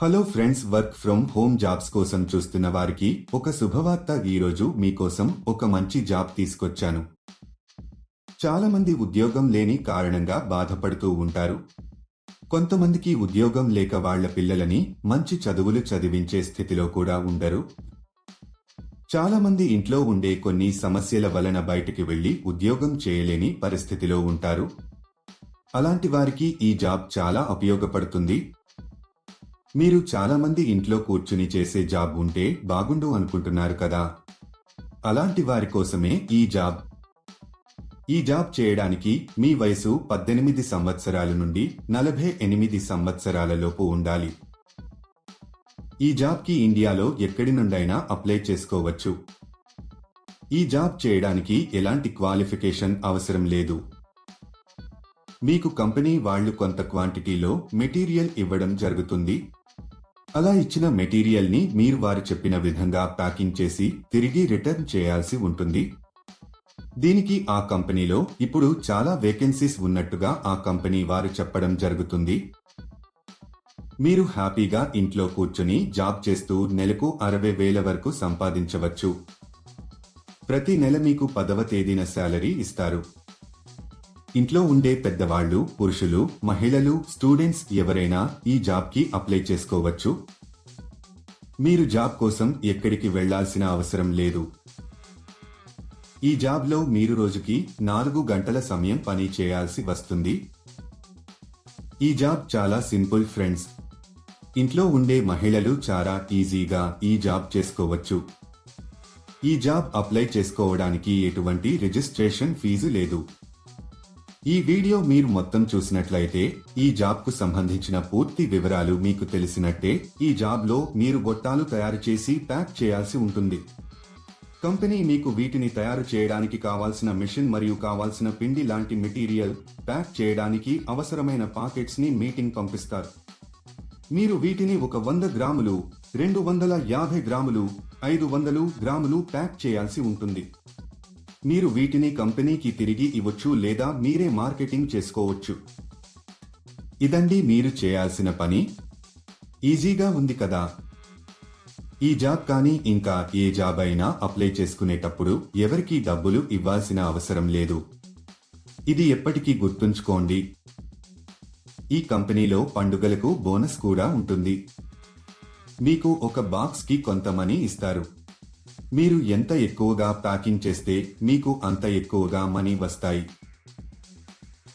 Hello friends work from home jobs కోసం చూస్తున్న వారికి ఒక శుభవార్త ఈరోజు మీకోసం ఒక మంచి జాబ్ తీసుకొచ్చాను. చాలా మంది ఉద్యోగం లేని కారణంగా బాధపడుతూ ఉంటారు. కొంతమందికి ఉద్యోగం లేక వాళ్ళ పిల్లలని మంచి చదువులు చదివించే స్థితిలో కూడా ఉండరు. చాలామంది ఇంట్లో ఉండే కొన్ని సమస్యల వలన బయటికి వెళ్ళి ఉద్యోగం చేయలేని పరిస్థితిలో ఉంటారు. అలాంటి వారికి ఈ జాబ్ చాలా ఉపయోగపడుతుంది. మీరు చాలా మంది ఇంట్లో కూర్చుని చేసే జాబ్ ఉంటే బాగుండు అనుకుంటున్నారు కదా. అలాంటి వారి కోసమే ఈ జాబ్. ఈ జాబ్ చేయడానికి మీ వయసు పద్దెనిమిది సంవత్సరాల నుండి నలభై ఎనిమిది సంవత్సరాలలోపు ఉండాలి. ఈ జాబ్కి ఇండియాలో ఎక్కడి నుండైనా అప్లై చేసుకోవచ్చు. ఈ జాబ్ చేయడానికి ఎలాంటి క్వాలిఫికేషన్ అవసరం లేదు. మీకు కంపెనీ వాళ్ళు కొంత క్వాంటిటీలో మెటీరియల్ ఇవ్వడం జరుగుతుంది. అలా ఇచ్చిన మెటీరియల్ని మీరు వారు చెప్పిన విధంగా ప్యాకింగ్ చేసి తిరిగి రిటర్న్ చేయాల్సి ఉంటుంది. దీనికి ఆ కంపెనీలో ఇప్పుడు చాలా వేకెన్సీస్ ఉన్నట్టుగా ఆ కంపెనీ వారు చెప్పడం జరుగుతుంది. మీరు హ్యాపీగా ఇంట్లో కూర్చుని జాబ్ చేస్తూ నెలకు అరవై వేల వరకు సంపాదించవచ్చు. ప్రతి నెల మీకు పదవ తేదీన శాలరీ ఇస్తారు. ఇంట్లో ఉండే పెద్దవాళ్ళు పురుషులు మహిళలు స్టూడెంట్స్ ఎవరైనా ఈ జాబ్కి అప్లై చేసుకోవచ్చు. మీరు జాబ్ కోసం ఎక్కడికి వెళ్ళాల్సిన అవసరం లేదు. ఈ జాబ్లో మీరు రోజుకి నాలుగు గంటల సమయం పని చేయాల్సి వస్తుంది. ఈ జాబ్ చాలా సింపుల్ ఫ్రెండ్స్. ఇంట్లో ఉండే మహిళలు చాలా ఈజీగా ఈ జాబ్ చేసుకోవచ్చు. ఈ జాబ్ అప్లై చేసుకోవడానికి ఎటువంటి రిజిస్ట్రేషన్ ఫీజు లేదు. ఈ వీడియో మీరు మొత్తం చూసినట్లయితే ఈ జాబ్కు సంబంధించిన పూర్తి వివరాలు మీకు తెలిసినట్టే ఈ జాబ్లో మీరు గొట్టాలు తయారు చేసి ప్యాక్ చేయాల్సి ఉంటుంది. కంపెనీ మీకు వీటిని తయారు చేయడానికి కావాల్సిన మిషన్ మరియు కావాల్సిన పిండి లాంటి మెటీరియల్ ప్యాక్ చేయడానికి అవసరమైన పాకెట్స్ని మీటింగ్ పంపిస్తారు. మీరు వీటిని ఒక వంద గ్రాములు రెండు వందల యాభై గ్రాములు ఐదు వందలు గ్రాములు ప్యాక్ చేయాల్సి ఉంటుంది. మీరు వీటిని కంపెనీకి తిరిగి ఇవ్వచ్చు లేదా మీరే మార్కెటింగ్ చేసుకోవచ్చు. ఇదండి మీరు చేయాల్సిన పని. ఈజీగా ఉంది కదా. ఈ జాబ్ కానీ ఇంకా ఏ జాబ్ అయినా అప్లై చేసుకునేటప్పుడు ఎవరికీ డబ్బులు ఇవ్వాల్సిన అవసరం లేదు. ఇది ఎప్పటికీ గుర్తుంచుకోండి. ఈ కంపెనీలో పండుగలకు బోనస్ కూడా ఉంటుంది. మీకు ఒక బాక్స్కి కొంత మనీ ఇస్తారు. మీరు ఎంత ఎక్కువగా ప్యాకింగ్ చేస్తే మీకు అంత ఎక్కువగా మనీ వస్తాయి.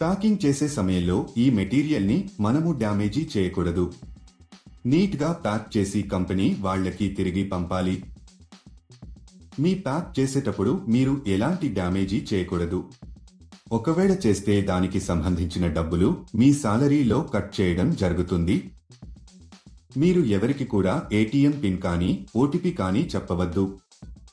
ప్యాకింగ్ చేసే సమయంలో ఈ మెటీరియల్ని మనము డ్యామేజీ చేయకూడదు. నీట్గా ప్యాక్ చేసి కంపెనీ వాళ్ళకి తిరిగి పంపాలి. మీ ప్యాక్ చేసేటప్పుడు మీరు ఎలాంటి డ్యామేజీ చేయకూడదు. ఒకవేళ చేస్తే దానికి సంబంధించిన డబ్బులు మీ సాలరీలో కట్ చేయడం జరుగుతుంది. మీరు ఎవరికి కూడా ఏటీఎం పిన్ కానీ ఓటీపీ కానీ చెప్పవద్దు.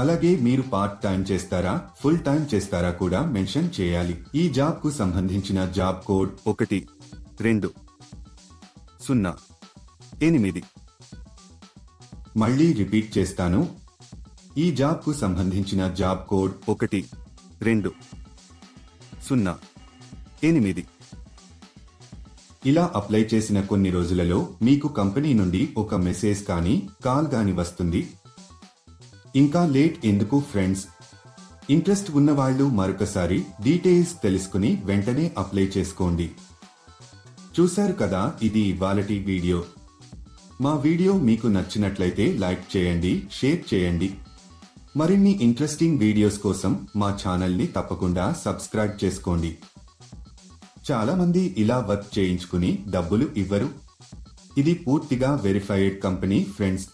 అలాగే మీరు పార్ట్ టైం చేస్తారా ఫుల్ టైం చేస్తారా కూడా మెన్షన్ చేయాలి. ఈ జాబ్కు సంబంధించిన జాబ్ కోడ్ ఒకటి రెండు సున్నా ఎనిమిది. మళ్ళీ రిపీట్ చేస్తాను. ఈ జాబ్కు సంబంధించిన జాబ్ కోడ్ ఒకటి రెండు సున్నా ఎనిమిది. ఇలా అప్లై చేసిన కొన్ని రోజులలో మీకు కంపెనీ నుండి ఒక మెసేజ్ కానీ కాల్ గాని వస్తుంది. ఇంకా లేట్ ఎందుకు ఫ్రెండ్స్? ఇంట్రెస్ట్ ఉన్నవాళ్ళు మరొకసారి డీటెయిల్స్ తెలుసుకుని వెంటనే అప్లై చేసుకోండి. చూశారు కదా ఇది ఇవాళటి వీడియో. మా వీడియో మీకు నచ్చినట్లయితే లైక్ చేయండి షేర్ చేయండి. మరిన్ని ఇంట్రెస్టింగ్ వీడియోస్ కోసం మా ఛానల్ని తప్పకుండా సబ్స్క్రైబ్ చేసుకోండి. చాలామంది ఇలా వర్క్ చేయించుకుని డబ్బులు ఇవ్వరు. ఇది పూర్తిగా వెరిఫైడ్ కంపెనీ ఫ్రెండ్స్.